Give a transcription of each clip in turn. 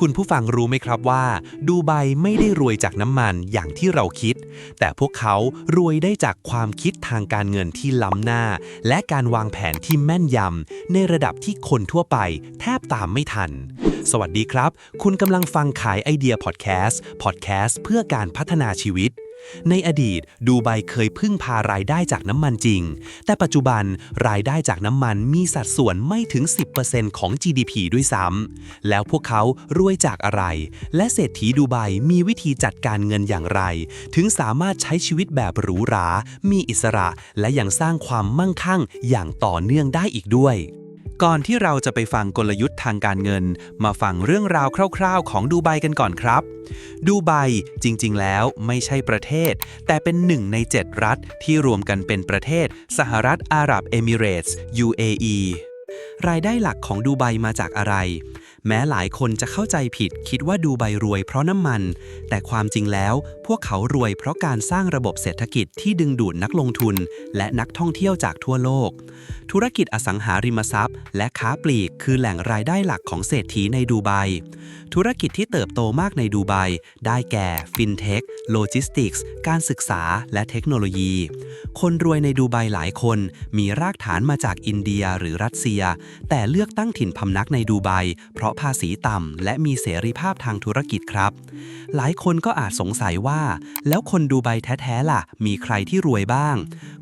คุณผู้ฟังรู้ไหมครับว่า ดูไบไม่ได้รวยจากน้ำมันอย่างที่เราคิด แต่พวกเขารวยได้จากความคิดทางการเงินที่ล้ำหน้า และการวางแผนที่แม่นยำในระดับที่คนทั่วไปแทบตามไม่ทัน สวัสดีครับ คุณกำลังฟังขายไอเดียพอดแคสต์พอดแคสต์เพื่อการพัฒนาชีวิต ในอดีตดูไบเคยพึ่งพารายได้จากน้ำมันจริง แต่ปัจจุบันรายได้จากน้ำมันมีสัดส่วนไม่ถึง 10%ของ GDP ด้วยซ้ำแล้วพวกเขารวยจากอะไร และเศรษฐีดูไบมีวิธีจัดการเงินอย่างไร ถึงสามารถใช้ชีวิตแบบหรูหรา มีอิสระ และยังสร้างความมั่งคั่งอย่างต่อเนื่องได้อีกด้วย ก่อนที่เราจะไปฟังกลยุทธ์ทางการเงิน มาฟังเรื่องราวคร่าวๆ ของดูไบกันก่อนครับ ดูไบจริงๆ แล้วไม่ใช่ประเทศ แต่เป็นหนึ่งใน 7 รัฐที่รวมกันเป็นประเทศ สหรัฐอาหรับเอมิเรตส์ UAE รายได้หลักของดูไบมาจากอะไร แม้หลายคนจะเข้าใจผิดคิดว่าดูไบรวยเพราะน้ำมัน แต่ความจริงแล้วพวกเขารวยเพราะการสร้างระบบเศรษฐกิจที่ดึงดูดนักลงทุน และนักท่องเที่ยวจากทั่วโลก ธุรกิจอสังหาริมทรัพย์ และค้าปลีกคือแหล่งรายได้หลักของเศรษฐีในดูไบธุรกิจที่เติบโตมากในดูไบได้แก่ฟินเทคโลจิสติกส์การศึกษาและเทคโนโลยี คนรวยในดูไบหลายคนมีรากฐานมาจากอินเดียหรือรัสเซียแต่เลือกตั้งถิ่นพำนักในดูไบเพราะภาษีต่ำและมีเสรีภาพทางธุรกิจครับ หลายคนก็อาจสงสัยว่า แล้วคนดูไบแท้ๆล่ะ มีใครที่รวยบ้าง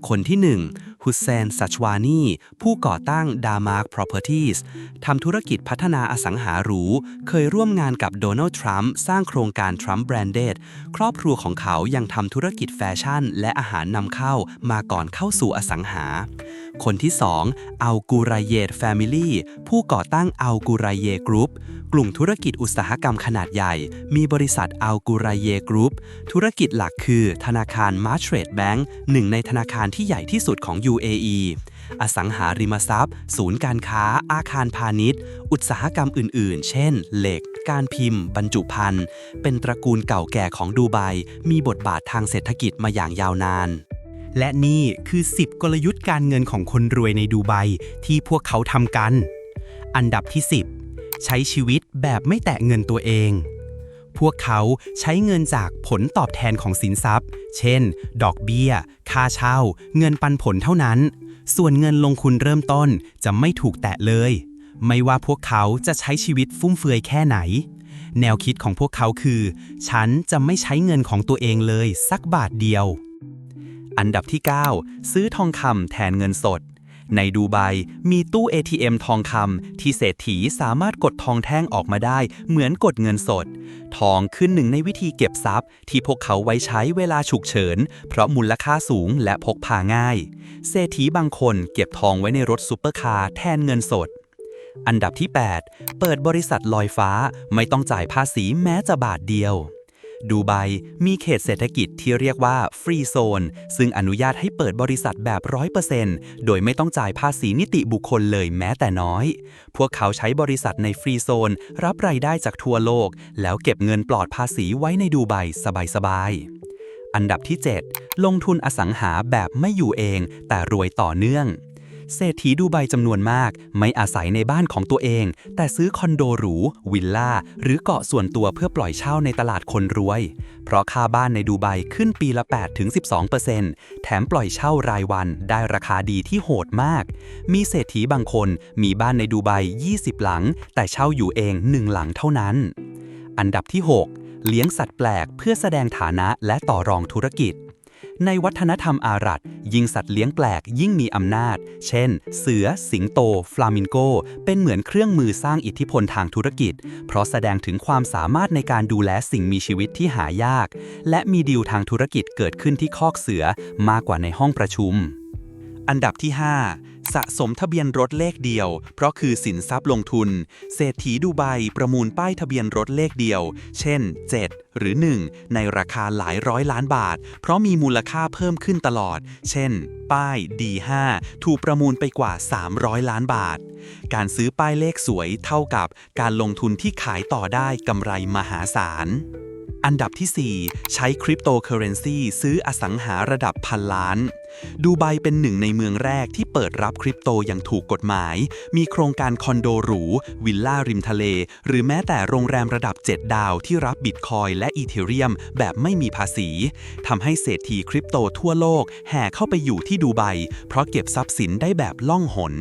คนที่หนึ่ง ฮุสเซนซัชวานีผู้ก่อตั้ง d a m a r k Properties ทำธุรกิจพัฒนาอสังหาหรูเคยร่วมงานกับโดนัลด์ทรัมป์สร้างโครงการ Trump Branded ครอบครัวของเขายังทำธุรกิจแฟชั่น และอาหารนำเข้ามาก่อนเข้าสู่อสังหา คนที่ 2 อัลกูรายเยตแฟมิลี่ผู้ก่อตั้งอัลกูรายเยกรุ๊ปกลุ่มธุรกิจอุตสาหกรรมขนาดใหญ่ มีบริษัทอัลกูรายเยกรุ๊ปธุรกิจหลักคือธนาคารมาร์เทรดแบงก์หนึ่งในธนาคารที่ใหญ่ที่สุดของยู UAE อสังหาริมทรัพย์ ศูนย์การค้า อาคารพาณิชย์ อุตสาหกรรมอื่น ๆ เช่น เหล็ก การพิมพ์ บรรจุภัณฑ์ เป็นตระกูลเก่าแก่ของดูไบ มีบทบาททางเศรษฐกิจมาอย่างยาวนาน และนี่คือ 10 กลยุทธ์การเงินของคนรวยในดูไบที่พวกเขาทำกัน อันดับที่ 10 ใช้ชีวิตแบบไม่แตะเงินตัวเอง พวกเขาใช้เงินจากผลตอบแทนของสินทรัพย์ เช่น ดอกเบี้ย ค่าเช่า เงินปันผลเท่านั้น ส่วนเงินลงทุนเริ่มต้นจะไม่ถูกแตะเลย ไม่ว่าพวกเขาจะใช้ชีวิตฟุ่มเฟือยแค่ไหน แนวคิดของพวกเขาคือ ฉันจะไม่ใช้เงินของตัวเองเลยสักบาทเดียว อันดับที่ 9 ซื้อทองคำแทนเงินสด ในดูไบมีตู้ ATM ทองคำที่เศรษฐีสามารถกดทองแท่งออกมาได้ เหมือนกดเงินสด ทองคือหนึ่งในวิธีเก็บทรัพย์ ที่พวกเขาไว้ใช้เวลาฉุกเฉิน เพราะมูลค่าสูงและพกพาง่าย เศรษฐีบางคนเก็บทองไว้ในรถซุปเปอร์คาร์แทนเงินสดอันดับที่ 8 เปิดบริษัทลอยฟ้า ไม่ต้องจ่ายภาษีแม้จะบาทเดียว ดูไบมีเขตเศรษฐกิจที่เรียกว่าฟรีโซนซึ่งอนุญาตให้เปิดบริษัทแบบ 100%โดยไม่ต้องจ่ายภาษีนิติบุคคลเลยแม้แต่น้อย พวกเขาใช้บริษัทในฟรีโซน รับรายได้จากทั่วโลก แล้วเก็บเงินปลอดภาษีไว้ในดูไบสบายๆอันดับที่ 7 ลงทุนอสังหาแบบไม่อยู่เอง แต่รวยต่อเนื่อง เศรษฐีดูไบจำนวนมาก ไม่อาศัยในบ้านของตัวเอง แต่ซื้อคอนโดหรู วิลล่า หรือเกาะส่วนตัวเพื่อปล่อยเช่าในตลาดคนรวย เพราะค่าบ้านในดูไบขึ้นปีละ 8-12%แถมปล่อยเช่ารายวันได้ราคาดีที่โหดมาก มีเศรษฐีบางคนมีบ้านในดูไบ 20 หลัง แต่เช่าอยู่เอง1หลังเท่านั้น อันดับที่ 6 เลี้ยงสัตว์แปลกเพื่อแสดงฐานะและต่อรองธุรกิจ ในวัฒนธรรมอาหรับยิ่งสัตว์เลี้ยงแปลกยิ่งมีอำนาจ เช่น เสือ สิงโต ฟลามิงโก เป็นเหมือนเครื่องมือสร้างอิทธิพลทางธุรกิจ เพราะแสดงถึงความสามารถในการดูแลสิ่งมีชีวิตที่หายาก และมีดีลทางธุรกิจเกิดขึ้นที่คอกเสือมากกว่าในห้องประชุม อันดับที่ 5สะสมทะเบียนรถเลขเดียว เพราะคือสินทรัพย์ลงทุน เศรษฐีดูไบประมูลป้ายทะเบียนรถเลขเดียว เช่น 7 หรือ 1 ในราคาหลายร้อยล้านบาท เพราะมีมูลค่าเพิ่มขึ้นตลอด เช่น ป้าย D5 ถูกประมูลไปกว่า 300 ล้านบาท การซื้อป้ายเลขสวยเท่ากับการลงทุนที่ขายต่อได้กำไรมหาศาล อันดับที่ 4 ใช้คริปโตเคอเรนซีซื้ออสังหาระดับพันล้าน ดูไบเป็นหนึ่งในเมืองแรกที่เปิดรับคริปโตอย่างถูกกฎหมาย มีโครงการคอนโดหรู วิลล่าริมทะเล หรือแม้แต่โรงแรมระดับ 7 ดาวที่รับบิตคอยและอีเทเรียมแบบไม่มีภาษีทำให้เศรษฐีคริปโตทั่วโลกแห่เข้าไปอยู่ที่ดูไบเพราะเก็บทรัพย์สินได้แบบล่องหน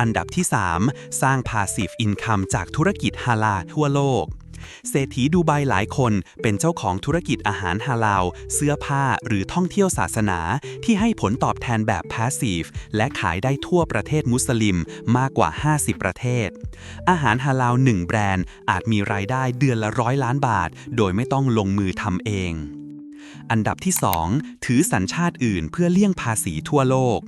อันดับที่ 3 สร้าง Passive Income จากธุรกิจฮาลาทั่วโลก เศรษฐีดูไบหลายคนเป็นเจ้าของธุรกิจอาหารฮาลาล เสื้อผ้าหรือท่องเที่ยวศาสนาที่ให้ผลตอบแทนแบบ Passive และขายได้ทั่วประเทศมุสลิมมากกว่า 50 ประเทศ อาหารฮาลาลหนึ่งแบรนด์อาจมีรายได้เดือนละร้อยล้านบาท โดยไม่ต้องลงมือทำเอง อันดับที่ 2 ถือสัญชาติอื่นเพื่อเลี่ยงภาษีทั่วโลก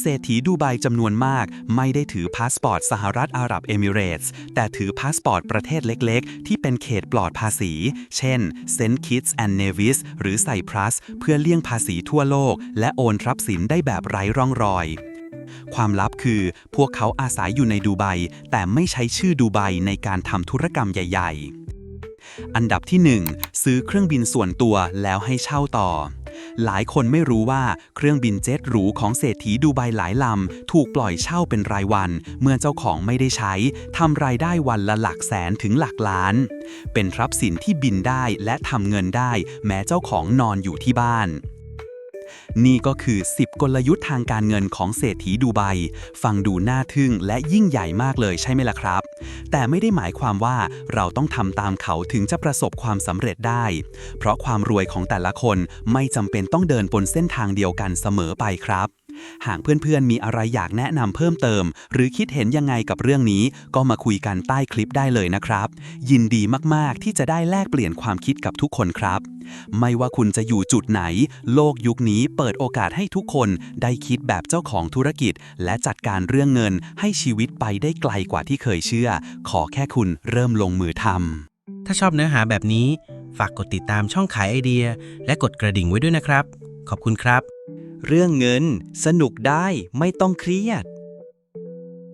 เศรษฐีดูไบจำนวนมาก ไม่ได้ถือพาสปอร์ตสหรัฐอาหรับเอมิเรตส์แต่ถือพาสปอร์ตประเทศเล็กๆ ที่เป็นเขตปลอดภาษี เช่นเซนต์คิตส์แอนด์เนวิสหรือไซพรัส เพื่อเลี่ยงภาษีทั่วโลก และโอนทรัพย์สินได้แบบไร้ร่องรอยความลับคือพวกเขาอาศัยอยู่ในดูไบแต่ไม่ใช้ชื่อดูไบในการทำธุรกรรมใหญ่ ๆ อันดับที่ 1 ซื้อเครื่องบินส่วนตัวแล้วให้เช่าต่อ หลายคนไม่รู้ว่าเครื่องบินเจ็ตหรูของเศรษฐีดูไบหลายลำ ถูกปล่อยเช่าเป็นรายวัน เมื่อเจ้าของไม่ได้ใช้ทำรายได้วันละหลักแสนถึงหลักล้าน เป็นทรัพย์สินที่บินได้และทำเงินได้ แม้เจ้าของนอนอยู่ที่บ้าน นี่ก็คือ 10 กลยุทธ์ทางการเงินของเศรษฐีดูไบ ฟังดูน่าทึ่งและยิ่งใหญ่มากเลยใช่ไหมล่ะครับ แต่ไม่ได้หมายความว่าเราต้องทำตามเขาถึงจะประสบความสำเร็จได้ เพราะความรวยของแต่ละคนไม่จำเป็นต้องเดินบนเส้นทางเดียวกันเสมอไปครับ หากเพื่อนๆ มีอะไรอยากแนะนำเพิ่มเติม หรือคิดเห็นยังไงกับเรื่องนี้ ก็มาคุยกันใต้คลิปได้เลยนะครับ ยินดีมากๆที่จะได้แลกเปลี่ยนความคิดกับทุกคนครับ ไม่ว่าคุณจะอยู่จุดไหน โลกยุคนี้เปิดโอกาสให้ทุกคนได้คิดแบบเจ้าของธุรกิจ และจัดการเรื่องเงินให้ชีวิตไปได้ไกลกว่าที่เคยเชื่อ ขอแค่คุณเริ่มลงมือทำถ้าชอบเนื้อหาแบบนี้ ฝากกดติดตามช่องขายไอเดีย และกดกระดิ่งไว้ด้วยนะครับ ขอบคุณครับ เรื่องเงินสนุกได้ไม่ต้องเครียด